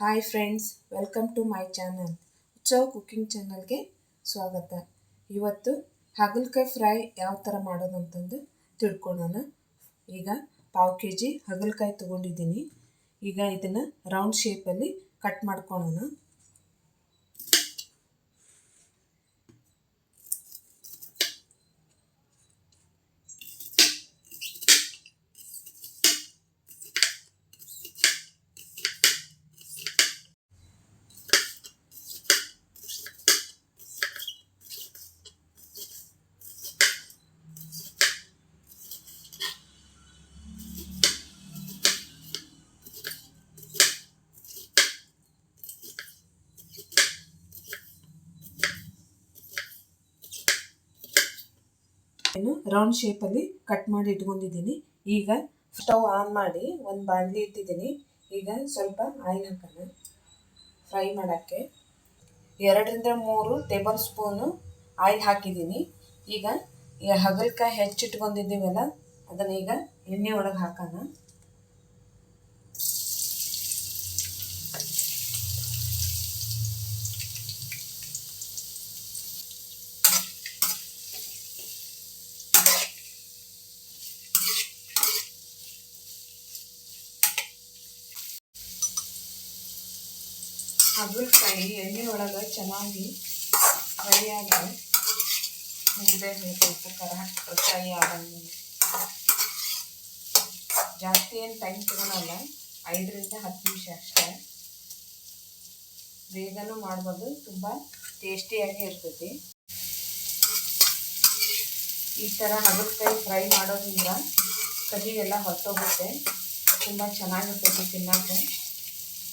Hi friends welcome to my channel Utsava cooking ಚಾನಲ್ಗೆ ಸ್ವಾಗತ. ಇವತ್ತು ಹಾಗಲಕಾಯಿ ಫ್ರೈ ಯಾವ ಥರ ಮಾಡೋದು ಅಂತಂದು ತಿಳ್ಕೊಳ್ಳೋಣ ಈಗ ಪಾವು ಕೆ ಜಿ ಹಾಗಲಕಾಯಿ ತೊಗೊಂಡಿದ್ದೀನಿ. ಈಗ ಇದನ್ನು ರೌಂಡ್ ಶೇಪಲ್ಲಿ ಕಟ್ ಮಾಡ್ಕೊಳ್ಳೋಣ ರೌಂಡ್ ಶೇಪಲ್ಲಿ ಕಟ್ ಮಾಡಿ ಇಟ್ಕೊಂಡಿದ್ದೀನಿ. ಈಗ ಸ್ಟವ್ ಆನ್ ಮಾಡಿ ಒಂದು ಬಾಣಲಿ ಇಟ್ಟಿದ್ದೀನಿ. ಈಗ ಸ್ವಲ್ಪ ಆಯಿಲ್ ಹಾಕೋಣ. ಫ್ರೈ ಮಾಡೋಕ್ಕೆ ಎರಡರಿಂದ ಮೂರು ಟೇಬಲ್ ಸ್ಪೂನು ಆಯಿಲ್ ಹಾಕಿದ್ದೀನಿ. ಈಗ ಈ ಹಗಲ್ಕಾಯಿ ಹೆಚ್ಚಿಟ್ಕೊಂಡಿದ್ದೀವಲ್ಲ ಅದನ್ನು ಈಗ ಎಣ್ಣೆ ಒಳಗೆ ಹಾಕೋಣ. ಹಾಗಲಕಾಯಿ ಎಣ್ಣೆ ಒಳಗೆ ಚೆನ್ನಾಗಿ ಫ್ರೈ ಆಗಿ ಹೇಳ್ಬೇಕು ಖರ ಫ್ರೈ ಆದಂಗೆ ಜಾಸ್ತಿ ಏನು ಟೈಮ್ ತಗೊಳಲ್ಲ, ಐದರಿಂದ ಹತ್ತು ನಿಮಿಷ ಅಷ್ಟೇ. ಬೇಗನೂ ಮಾಡ್ಬೋದು, ತುಂಬ ಟೇಸ್ಟಿಯಾಗಿ ಇರ್ತೈತಿ. ಈ ಥರ ಹಗಲಕಾಯಿ ಫ್ರೈ ಮಾಡೋದ್ರಿಂದ ಎಲ್ಲ ಹೊತ್ತೋಗುತ್ತೆ. ತುಂಬ ಚೆನ್ನಾಗಿರ್ತೈತಿ ತಿನ್ನೋಕ್ಕೆ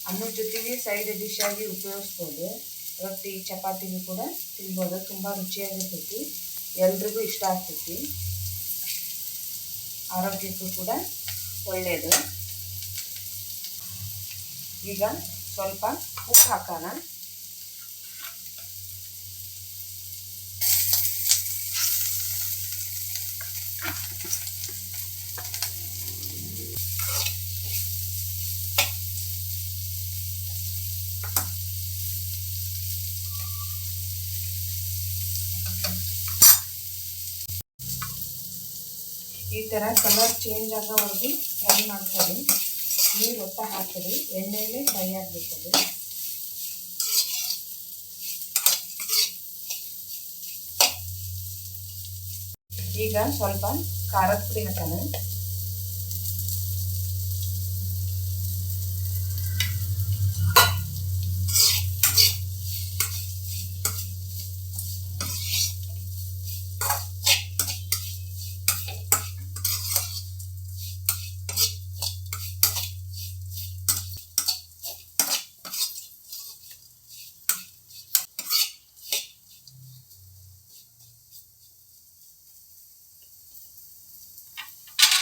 ಅನ್ನದ ಜೊತೆಗೆ ಸೈಡ್ ಡಿಶ್ ಆಗಿ ಉಪಯೋಗಿಸ್ಬೋದು. ರೊಟ್ಟಿ, ಚಪಾತಿನೂ ಕೂಡ ತಿನ್ಬೋದು. ತುಂಬ ರುಚಿಯಾಗಿರ್ತೈತಿ. ಎಲ್ರಿಗೂ ಇಷ್ಟ ಆಗ್ತೈತಿ. ಆರೋಗ್ಯಕ್ಕೂ ಕೂಡ ಒಳ್ಳೆಯದು ಈಗ ಸ್ವಲ್ಪ ಉಪ್ಪು ಹಾಕೋಣ. ಈ ಥರ ಕಲರ್ ಚೇಂಜ್ ಆಗೋವರೆಗೂ ಫ್ರೈ ಮಾಡ್ಕೊಳ್ಳಿ. ನೀರು ಒತ್ತ ಹಾಕಿರಿ ಎಣ್ಣೆಯಲ್ಲಿ ಫ್ರೈ ಆಗಬೇಕದು ಈಗ ಸ್ವಲ್ಪ ಖಾರದ ಪುಡಿ ಹಾಕೋಣ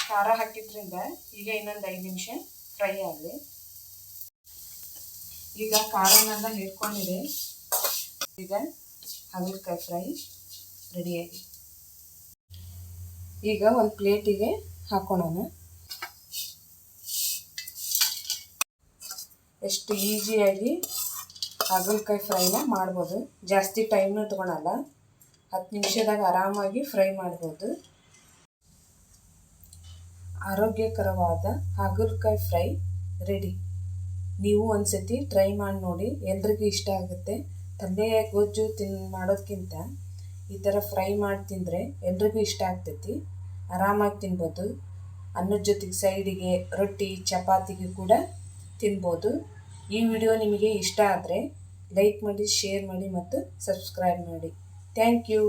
ಖಾರ ಹಾಕಿದ್ರಿಂದ ಈಗ ಇನ್ನೊಂದು ಐದು ನಿಮಿಷ ಫ್ರೈ ಆಗಲಿ. ಈಗ ಖಾರನೆಲ್ಲ ಹಿಡ್ಕೊಂಡಿದೆ ಈಗ ಹಾಗಲಕಾಯಿ ಫ್ರೈ ರೆಡಿಯಾಗಿ ಈಗ ಒಂದು ಪ್ಲೇಟಿಗೆ ಹಾಕೋಣ ಎಷ್ಟು ಈಸಿಯಾಗಿ ಹಾಗಲಕಾಯಿ ಫ್ರೈನ ಮಾಡ್ಬೋದು. ಜಾಸ್ತಿ ಟೈಮ್ನೂ ತೊಗೊಳಲ್ಲ. ಹತ್ತು ನಿಮಿಷದಾಗ ಆರಾಮಾಗಿ ಫ್ರೈ ಮಾಡ್ಬೋದು. ಆರೋಗ್ಯಕರವಾದ ಹಾಗಲಕಾಯಿ ಫ್ರೈ ರೆಡಿ. ನೀವು ಒಂದು ಸತಿ ಟ್ರೈ ಮಾಡಿ ನೋಡಿ, ಎಲ್ರಿಗೂ ಇಷ್ಟ ಆಗುತ್ತೆ. ತಂದೆ ಗೊಜ್ಜು ತಿನ್ ಮಾಡೋದಕ್ಕಿಂತ ಈ ಥರ ಫ್ರೈ ಮಾಡಿ ತಿಂದರೆ ಎಲ್ರಿಗೂ ಇಷ್ಟ ಆಗ್ತೈತಿ. ಆರಾಮಾಗಿ ತಿನ್ಬೋದು. ಅನ್ನದ ಜೊತೆಗೆ ಸೈಡಿಗೆ ರೊಟ್ಟಿ, ಚಪಾತಿಗೆ ಕೂಡ ತಿನ್ಬೋದು. ಈ ವಿಡಿಯೋ ನಿಮಗೆ ಇಷ್ಟ ಆದರೆ ಲೈಕ್ ಮಾಡಿ, ಶೇರ್ ಮಾಡಿ ಮತ್ತು ಸಬ್ಸ್ಕ್ರೈಬ್ ಮಾಡಿ. Thank you.